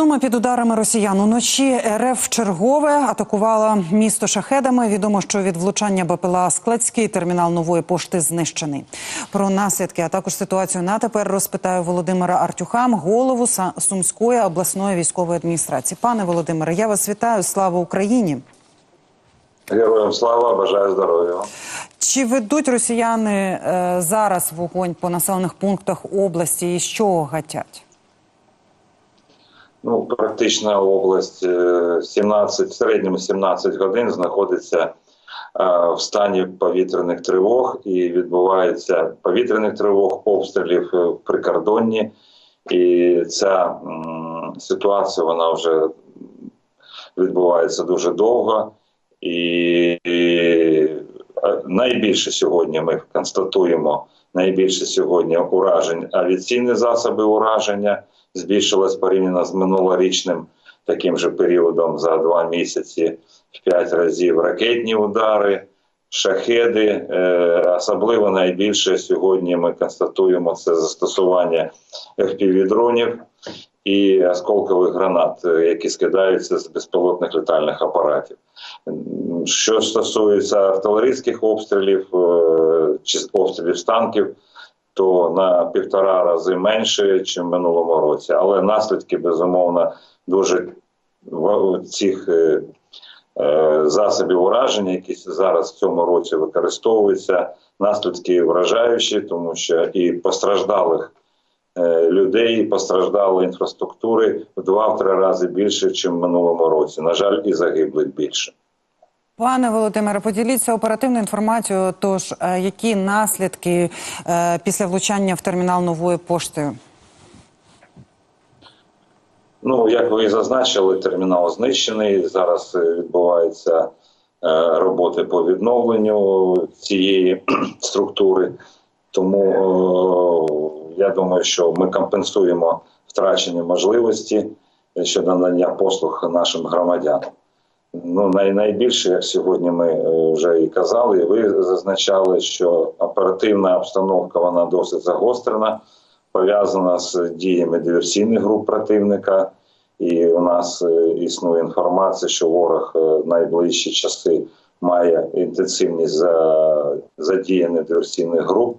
Сума під ударами росіян уночі РФ чергове атакувала місто шахедами. Відомо, що від влучання БПЛА складський термінал нової пошти знищений. Про наслідки, а також ситуацію на тепер розпитаю Володимира Артюхам, голову Сумської обласної військової адміністрації. Пане Володимире, я вас вітаю. Слава Україні! Героям слава, бажаю здоров'я. Чи ведуть росіяни е, зараз вогонь по населених пунктах області і чого гатять? Ну, практично область е, 17, в середньому 17 годин знаходиться е, в стані повітряних тривог і відбувається повітряних тривог, обстрілів е, в прикордонні. І ця ситуація вона вже відбувається дуже довго. І, е, найбільше сьогодні ми констатуємо найбільше сьогодні уражень авіаційні засоби ураження збільшилось порівняно з минулорічним таким же періодом за два місяці в п'ять разів ракетні удари, шахеди. Е, Особливо найбільше сьогодні ми констатуємо це застосування FPV-дронів і осколкових гранат, е, які скидаються з безпілотних літальних апаратів. Що стосується артилерійських обстрілів е, чи обстрілів з танків, то на півтора рази менше, ніж в минулому році. Але наслідки безумовно дуже цих е, е, засобів ураження, які зараз в цьому році використовуються, наслідки вражаючі, тому що і постраждалих е, людей, і постраждалої інфраструктури в два-три рази більше, ніж в минулому році. На жаль, і загиблих більше. Пане Володимире, поділіться оперативною інформацією. Тож, е, які наслідки е, після влучання в термінал нової пошти? Ну, як ви і зазначили, термінал знищений. Зараз е, відбуваються роботи по відновленню цієї структури. Тому я думаю, що ми компенсуємо втрачені можливості щодо надання послуг нашим громадянам. Ну, най, найбільше, як сьогодні ми е, вже і казали, і ви зазначали, що оперативна обстановка вона досить загострена, пов'язана з діями диверсійних груп противника. І у нас е, існує інформація, що ворог е, найближчі часи має інтенсивність за задіяння диверсійних груп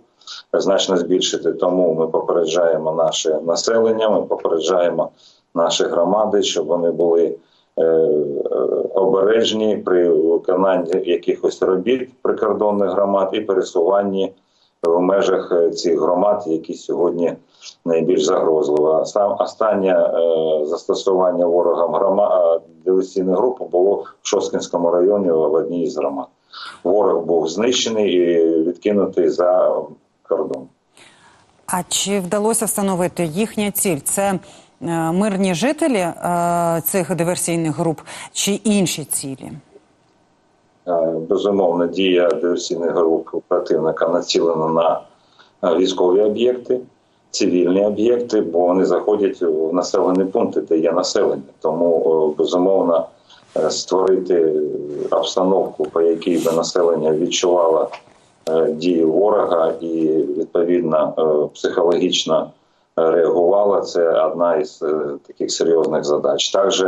значно збільшити. Тому ми попереджаємо наше населення, ми попереджаємо наші громади, щоб вони були обережні при виконанні якихось робіт прикордонних громад і пересуванні в межах е, цих громад, які сьогодні найбільш загрозливі. Сам останнє е, застосування ворогам громад диверсійних груп було в Шоскінському районі в одній із громад. Ворог був знищений і відкинутий за кордон. А чи вдалося встановити їхня ціль? Це е, мирні жителі е, цих диверсійних груп чи інші цілі? Е, Безумовно, дія диверсійних груп противника націлена на е, військові об'єкти, цивільні об'єкти, бо вони заходять в населені пункти, де є населення. Тому е, безумовно е, створити обстановку, по якій би населення відчувало е, дії ворога і відповідно е, психологічно реагувала. Це одна із е, таких серйозних задач. Також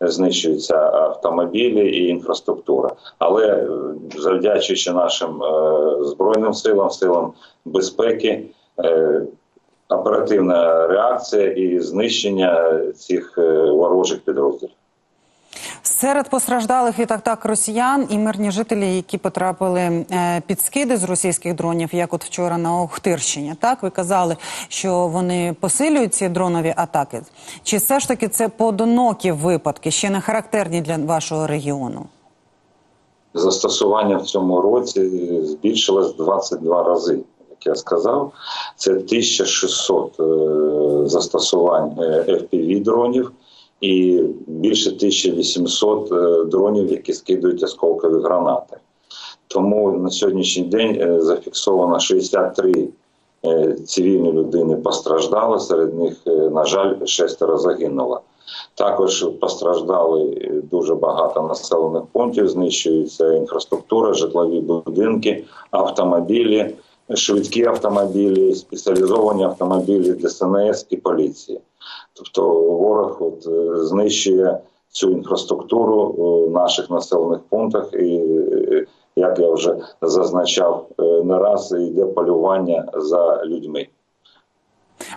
знищуються автомобілі і інфраструктура. Але е, завдячуючи нашим е, збройним силам, силам безпеки. Оперативна реакція і знищення цих ворожих підрозділів. Серед постраждалих від атак росіян і мирні жителі, які потрапили е, під скиди з російських дронів, як от вчора на Охтирщині. Так ви казали, що вони посилюють ці дронові атаки. Чи все ж таки це поодинокі випадки, ще не характерні для вашого регіону? Застосування в цьому році збільшилось 22 рази. Як я сказав, це 1600 е, застосувань е, FPV дронів і більше 1800 е, дронів, які скидують осколкові гранати. Тому на сьогоднішній день е, зафіксовано 63 е, цивільні людини постраждали. Серед них, на жаль, шестеро загинуло. Також постраждали дуже багато населених пунктів, знищується інфраструктура, житлові будинки, автомобілі. швидкі автомобілі, спеціалізовані автомобілі ДСНС і поліції. Тобто ворог от, е, знищує цю інфраструктуру у наших населених пунктах, і е, як я вже зазначав е, не раз, йде полювання за людьми.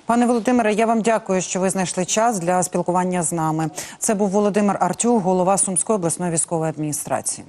Пане Володимире, я вам дякую, що ви знайшли час для спілкування з нами. Це був Володимир Артюк, голова Сумської обласної військової адміністрації.